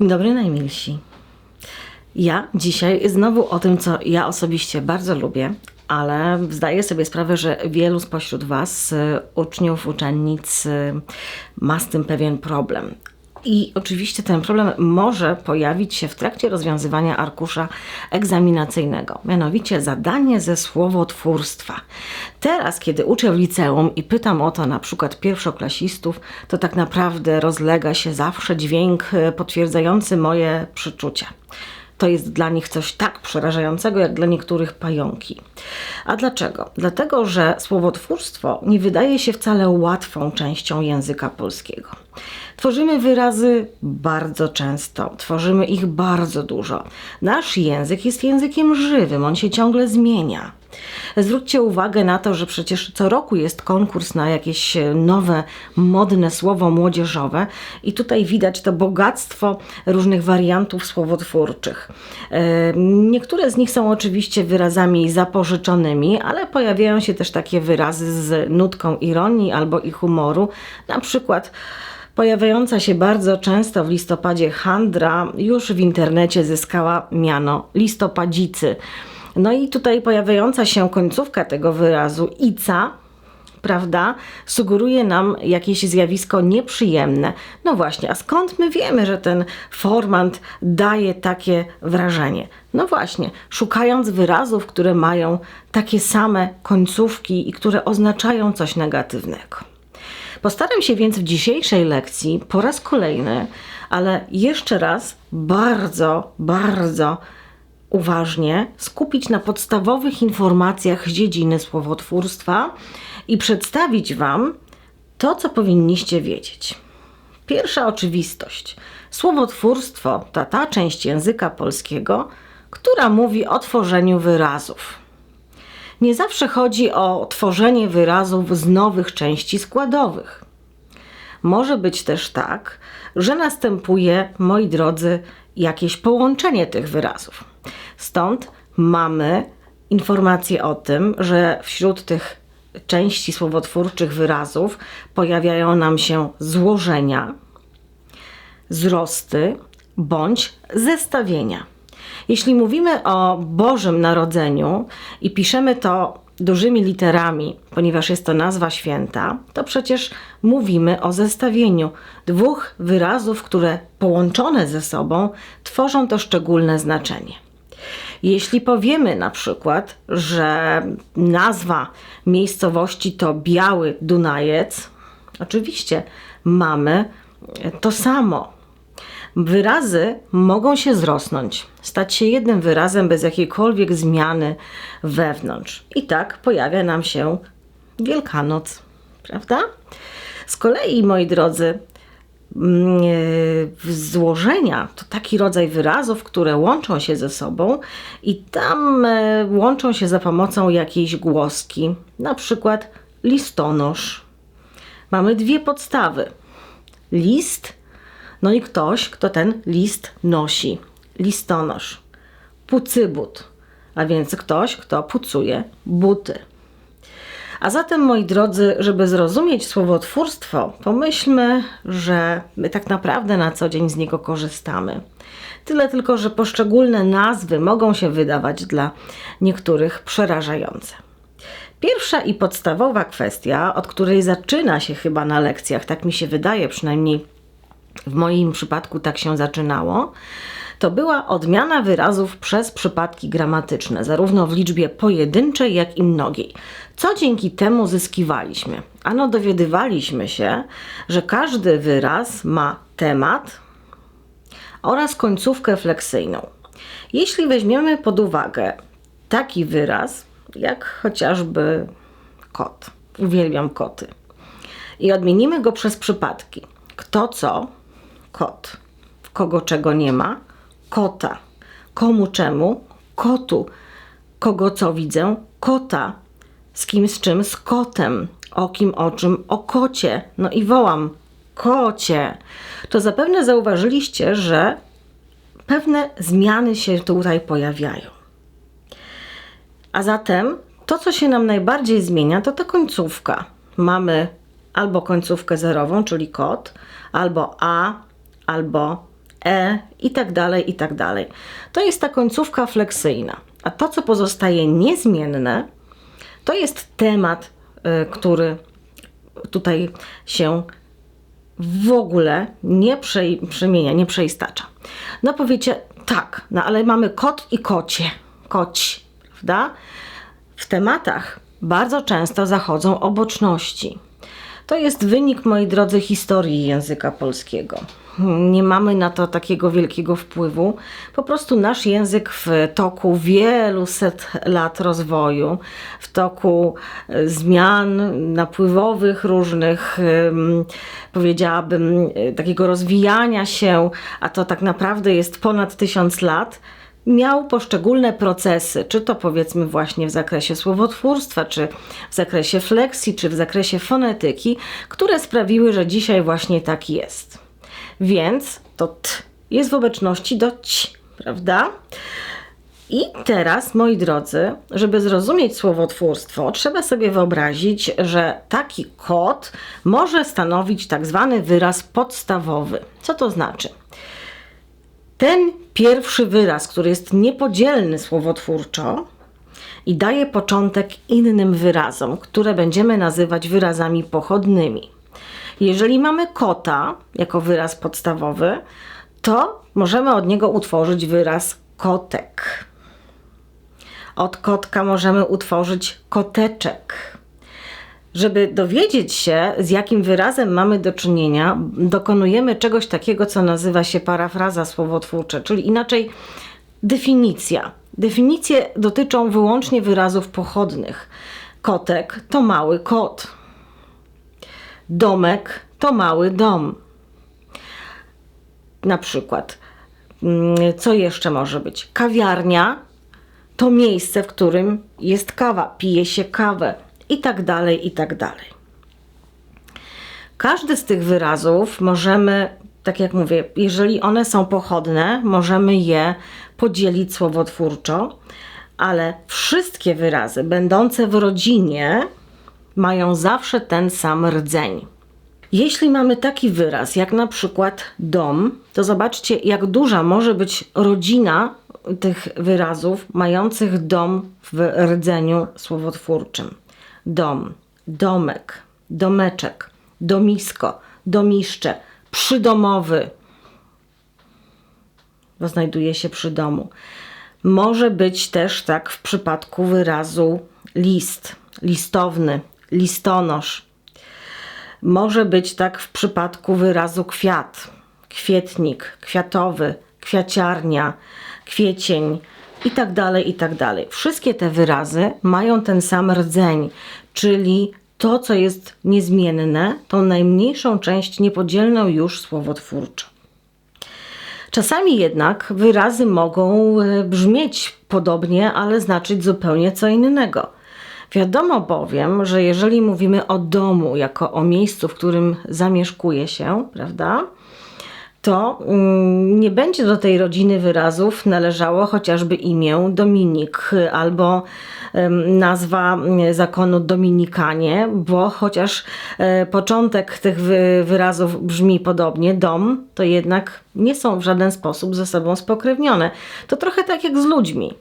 Dobry, najmilsi. Ja dzisiaj znowu o tym, co ja osobiście bardzo lubię, ale zdaję sobie sprawę, że wielu spośród Was, y, uczniów, uczennic, y, ma z tym pewien problem. I oczywiście ten problem może pojawić się w trakcie rozwiązywania arkusza egzaminacyjnego, mianowicie zadanie ze słowotwórstwa. Teraz, kiedy uczę w liceum i pytam o to na przykład pierwszoklasistów, to tak naprawdę rozlega się zawsze dźwięk e, potwierdzający moje przeczucia. To jest dla nich coś tak przerażającego, jak dla niektórych pająki. A dlaczego? Dlatego, że słowotwórstwo nie wydaje się wcale łatwą częścią języka polskiego. Tworzymy wyrazy bardzo często, tworzymy ich bardzo dużo. Nasz język jest językiem żywym, on się ciągle zmienia. Zwróćcie uwagę na to, że przecież co roku jest konkurs na jakieś nowe, modne słowo młodzieżowe, i tutaj widać to bogactwo różnych wariantów słowotwórczych. E, niektóre z nich są oczywiście wyrazami zapożyczonymi, ale pojawiają się też takie wyrazy z nutką ironii albo i humoru, na przykład. Pojawiająca się bardzo często w listopadzie handra już w internecie zyskała miano listopadzicy. No i tutaj pojawiająca się końcówka tego wyrazu ica, prawda, sugeruje nam jakieś zjawisko nieprzyjemne. No właśnie, a skąd my wiemy, że ten formant daje takie wrażenie? No właśnie, szukając wyrazów, które mają takie same końcówki i które oznaczają coś negatywnego. Postaram się więc w dzisiejszej lekcji po raz kolejny, ale jeszcze raz bardzo, bardzo uważnie skupić na podstawowych informacjach z dziedziny słowotwórstwa i przedstawić Wam to, co powinniście wiedzieć. Pierwsza oczywistość. Słowotwórstwo to ta część języka polskiego, która mówi o tworzeniu wyrazów. Nie zawsze chodzi o tworzenie wyrazów z nowych części składowych. Może być też tak, że następuje, moi drodzy, jakieś połączenie tych wyrazów. Stąd mamy informację o tym, że wśród tych części słowotwórczych wyrazów pojawiają nam się złożenia, wzrosty bądź zestawienia. Jeśli mówimy o Bożym Narodzeniu i piszemy to dużymi literami, ponieważ jest to nazwa święta, to przecież mówimy o zestawieniu dwóch wyrazów, które połączone ze sobą tworzą to szczególne znaczenie. Jeśli powiemy na przykład, że nazwa miejscowości to Biały Dunajec, oczywiście mamy to samo. Wyrazy mogą się zrosnąć, stać się jednym wyrazem bez jakiejkolwiek zmiany wewnątrz. I tak pojawia nam się Wielkanoc, prawda? Z kolei, moi drodzy, mm, e, złożenia to taki rodzaj wyrazów, które łączą się ze sobą i tam e, łączą się za pomocą jakiejś głoski, na przykład listonosz. Mamy dwie podstawy. List no i ktoś, kto ten list nosi. Listonosz. Pucybut, a więc ktoś, kto pucuje buty. A zatem, moi drodzy, żeby zrozumieć słowotwórstwo, pomyślmy, że my tak naprawdę na co dzień z niego korzystamy. Tyle tylko, że poszczególne nazwy mogą się wydawać dla niektórych przerażające. Pierwsza i podstawowa kwestia, od której zaczyna się chyba na lekcjach, tak mi się wydaje, przynajmniej w moim przypadku tak się zaczynało, to była odmiana wyrazów przez przypadki gramatyczne, zarówno w liczbie pojedynczej, jak i mnogiej. Co dzięki temu zyskiwaliśmy? Ano dowiadywaliśmy się, że każdy wyraz ma temat oraz końcówkę fleksyjną. Jeśli weźmiemy pod uwagę taki wyraz, jak chociażby kot, uwielbiam koty, i odmienimy go przez przypadki, kto co, kot. Kogo czego nie ma? Kota. Komu czemu? Kotu. Kogo co widzę? Kota. Z kim z czym? Z kotem. O kim o czym? O kocie. No i wołam kocie. To zapewne zauważyliście, że pewne zmiany się tutaj pojawiają. A zatem to, co się nam najbardziej zmienia, to ta końcówka. Mamy albo końcówkę zerową, czyli kot, albo a, albo e i tak dalej, i tak dalej. To jest ta końcówka fleksyjna. A to, co pozostaje niezmienne, to jest temat, y, który tutaj się w ogóle nie prze, przemienia, nie przeistacza. No powiecie, tak, no ale mamy kot i kocie, koci, prawda? W tematach bardzo często zachodzą oboczności. To jest wynik, moi drodzy, historii języka polskiego. Nie mamy na to takiego wielkiego wpływu. Po prostu nasz język w toku wielu set lat rozwoju, w toku e, zmian napływowych, różnych, powiedziałabym, e, takiego rozwijania się, a to tak naprawdę jest ponad tysiąc lat, miał poszczególne procesy, czy to powiedzmy właśnie w zakresie słowotwórstwa, czy w zakresie fleksji, czy w zakresie fonetyki, które sprawiły, że dzisiaj właśnie tak jest. Więc to t jest w obecności do ć, prawda? I teraz, moi drodzy, żeby zrozumieć słowotwórstwo, trzeba sobie wyobrazić, że taki kod może stanowić tak zwany wyraz podstawowy. Co to znaczy? Ten pierwszy wyraz, który jest niepodzielny słowotwórczo i daje początek innym wyrazom, które będziemy nazywać wyrazami pochodnymi. Jeżeli mamy kota jako wyraz podstawowy, to możemy od niego utworzyć wyraz kotek. Od kotka możemy utworzyć koteczek. Żeby dowiedzieć się, z jakim wyrazem mamy do czynienia, dokonujemy czegoś takiego, co nazywa się parafraza słowotwórcza, czyli inaczej definicja. Definicje dotyczą wyłącznie wyrazów pochodnych. Kotek to mały kot. Domek to mały dom. Na przykład, mm, co jeszcze może być? Kawiarnia to miejsce, w którym jest kawa, pije się kawę i tak dalej, i tak dalej. Każdy z tych wyrazów możemy, tak jak mówię, jeżeli one są pochodne, możemy je podzielić słowotwórczo, ale wszystkie wyrazy będące w rodzinie mają zawsze ten sam rdzeń. Jeśli mamy taki wyraz, jak na przykład dom, to zobaczcie, jak duża może być rodzina tych wyrazów mających dom w rdzeniu słowotwórczym. Dom, domek, domeczek, domisko, domiszcze, przydomowy, bo znajduje się przy domu. Może być też tak w przypadku wyrazu list, listowny, listonosz. Może być tak w przypadku wyrazu kwiat, kwietnik, kwiatowy, kwiaciarnia, kwiecień i tak dalej, i tak. Wszystkie te wyrazy mają ten sam rdzeń, czyli to, co jest niezmienne, tą najmniejszą część niepodzielną już słowotwórczo. Czasami jednak wyrazy mogą e, brzmieć podobnie, ale znaczyć zupełnie co innego. Wiadomo bowiem, że jeżeli mówimy o domu jako o miejscu, w którym zamieszkuje się, prawda, to mm, nie będzie do tej rodziny wyrazów należało chociażby imię Dominik albo nazwa mm, zakonu Dominikanie, bo chociaż e, początek tych wyrazów brzmi podobnie, dom, to jednak nie są w żaden sposób ze sobą spokrewnione. To trochę tak jak z ludźmi.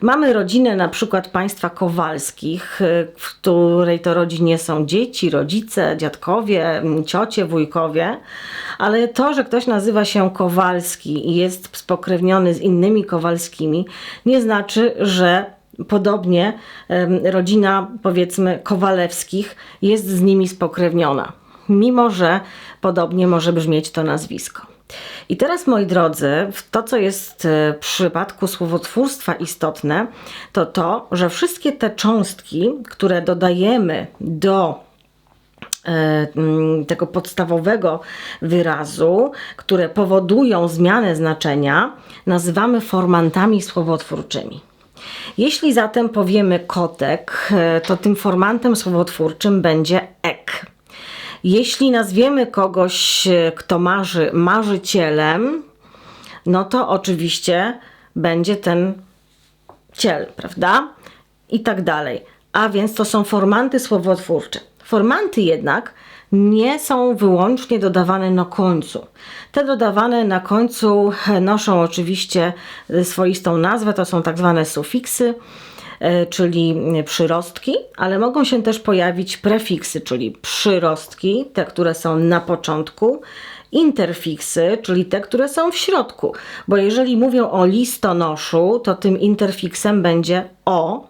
Mamy rodzinę na przykład państwa Kowalskich, e, w której to rodzinie są dzieci, rodzice, dziadkowie, ciocie, wujkowie, ale to, że ktoś nazywa się Kowalski i jest spokrewniony z innymi Kowalskimi, nie znaczy, że Podobnie rodzina, powiedzmy, Kowalewskich jest z nimi spokrewniona, mimo że podobnie może brzmieć to nazwisko. I teraz, moi drodzy, to, co jest e, w przypadku słowotwórstwa istotne, to to, że wszystkie te cząstki, które dodajemy do e, tego podstawowego wyrazu, które powodują zmianę znaczenia, nazywamy formantami słowotwórczymi. Jeśli zatem powiemy kotek, e, to tym formantem słowotwórczym będzie ek. Jeśli nazwiemy kogoś, e, kto marzy, marzycielem, no to oczywiście będzie ten ciel, prawda? I tak dalej. A więc to są formanty słowotwórcze. Formanty jednak nie są wyłącznie dodawane na końcu. Te dodawane na końcu noszą oczywiście swoistą nazwę, to są tak zwane sufiksy, czyli przyrostki, ale mogą się też pojawić prefiksy, czyli przyrostki, te, które są na początku, interfiksy, czyli te, które są w środku. Bo jeżeli mówią o listonoszu, to tym interfiksem będzie o,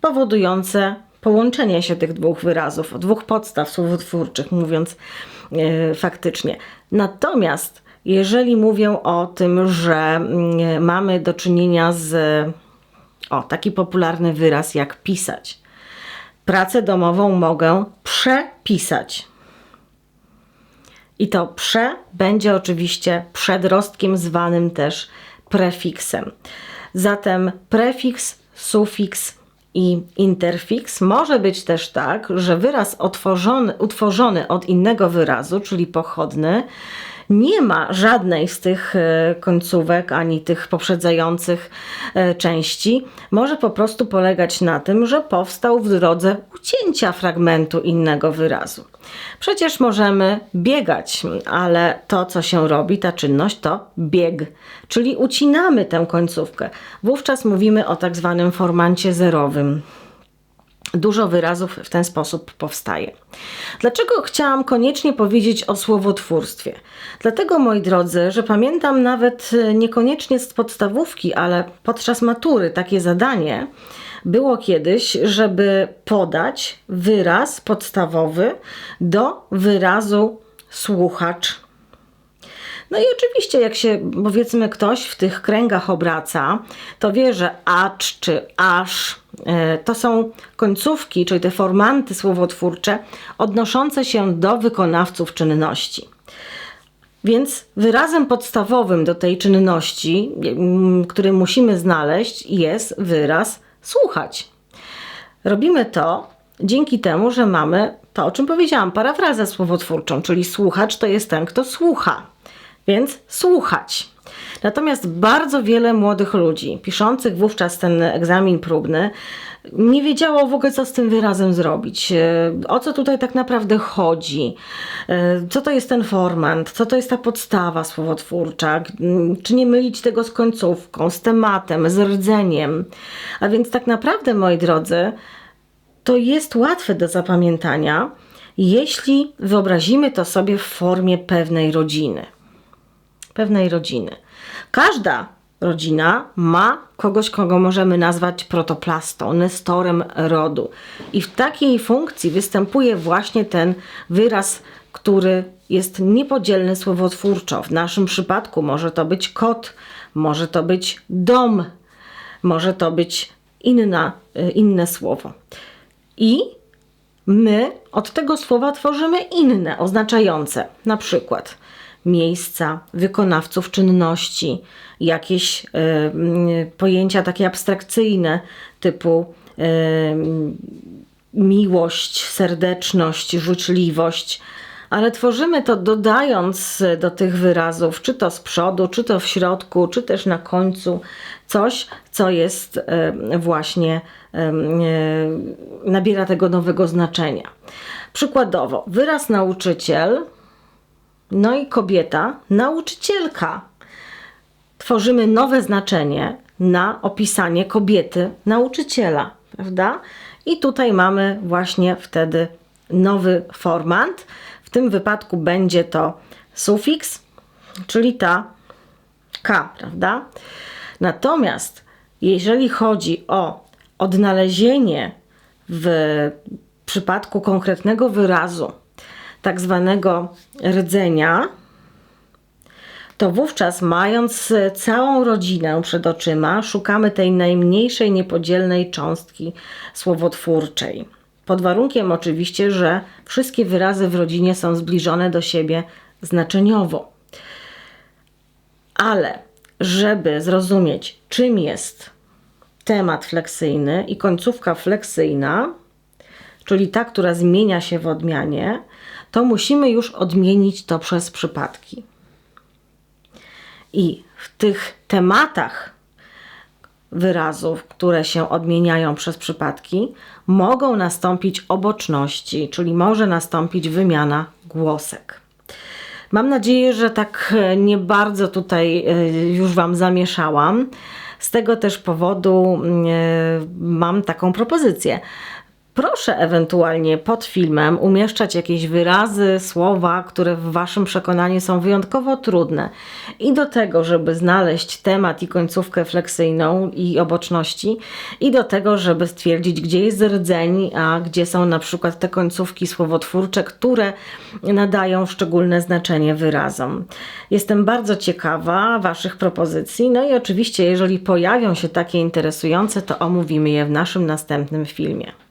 powodujące połączenie się tych dwóch wyrazów, dwóch podstaw słowotwórczych, mówiąc yy, faktycznie. Natomiast jeżeli mówią o tym, że yy, mamy do czynienia z o taki popularny wyraz jak pisać. Pracę domową mogę przepisać. I to prze będzie oczywiście przedrostkiem zwanym też prefiksem. Zatem prefiks, sufiks i interfiks może być też tak, że wyraz utworzony od innego wyrazu, czyli pochodny, nie ma żadnej z tych e, końcówek ani tych poprzedzających e, części. Może po prostu polegać na tym, że powstał w drodze ucięcia fragmentu innego wyrazu. Przecież możemy biegać, ale to, co się robi, ta czynność, to bieg, czyli ucinamy tę końcówkę. Wówczas mówimy o tak zwanym formancie zerowym. Dużo wyrazów w ten sposób powstaje. Dlaczego chciałam koniecznie powiedzieć o słowotwórstwie? Dlatego, moi drodzy, że pamiętam nawet e, niekoniecznie z podstawówki, ale podczas matury takie zadanie było kiedyś, żeby podać wyraz podstawowy do wyrazu słuchacz no i oczywiście, jak się powiedzmy ktoś w tych kręgach obraca, to wie, że acz czy aż to są końcówki, czyli te formanty słowotwórcze odnoszące się do wykonawców czynności. Więc wyrazem podstawowym do tej czynności, który musimy znaleźć, jest wyraz słuchać. Robimy to dzięki temu, że mamy to, o czym powiedziałam, parafrazę słowotwórczą, czyli słuchacz to jest ten, kto słucha więc słuchać. Natomiast bardzo wiele młodych ludzi, piszących wówczas ten egzamin próbny, nie wiedziało w ogóle, co z tym wyrazem zrobić. E, o co tutaj tak naprawdę chodzi? E, co to jest ten formant? Co to jest ta podstawa słowotwórcza? Czy nie mylić tego z końcówką, z tematem, z rdzeniem? A więc tak naprawdę, moi drodzy, to jest łatwe do zapamiętania, jeśli wyobrazimy to sobie w formie pewnej rodziny pewnej rodziny. Każda rodzina ma kogoś, kogo możemy nazwać protoplastą, nestorem rodu. I w takiej funkcji występuje właśnie ten wyraz, który jest niepodzielny słowotwórczo. W naszym przypadku może to być kot, może to być dom, może to być inna, y, inne słowo. I my od tego słowa tworzymy inne, oznaczające na przykład miejsca, wykonawców czynności, jakieś y, y, pojęcia takie abstrakcyjne typu y, miłość, serdeczność, życzliwość, ale tworzymy to dodając do tych wyrazów, czy to z przodu, czy to w środku, czy też na końcu, coś, co jest właśnie, nabiera tego nowego znaczenia. Przykładowo, wyraz nauczyciel no i kobieta, nauczycielka. Tworzymy nowe znaczenie na opisanie kobiety, nauczyciela, prawda? I tutaj mamy właśnie wtedy nowy formant. W tym wypadku będzie to sufiks, czyli ta k, prawda? Natomiast jeżeli chodzi o odnalezienie w przypadku konkretnego wyrazu tak zwanego rdzenia, to wówczas, mając całą rodzinę przed oczyma, szukamy tej najmniejszej niepodzielnej cząstki słowotwórczej. Pod warunkiem oczywiście, że wszystkie wyrazy w rodzinie są zbliżone do siebie znaczeniowo. Ale żeby zrozumieć, czym jest temat fleksyjny i końcówka fleksyjna, czyli ta, która zmienia się w odmianie, to musimy już odmienić to przez przypadki. I w tych tematach wyrazów, które się odmieniają przez przypadki, mogą nastąpić oboczności, czyli może nastąpić wymiana głosek. Mam nadzieję, że tak e, nie bardzo tutaj e, już Wam zamieszałam. Z tego też powodu mm, e, mam taką propozycję. Proszę ewentualnie pod filmem umieszczać jakieś wyrazy, słowa, które w Waszym przekonaniu są wyjątkowo trudne. I do tego, żeby znaleźć temat i końcówkę fleksyjną i oboczności, i do tego, żeby stwierdzić, gdzie jest rdzeń, a gdzie są na przykład te końcówki słowotwórcze, które nadają szczególne znaczenie wyrazom. Jestem bardzo ciekawa Waszych propozycji. No i oczywiście, jeżeli pojawią się takie interesujące, to omówimy je w naszym następnym filmie.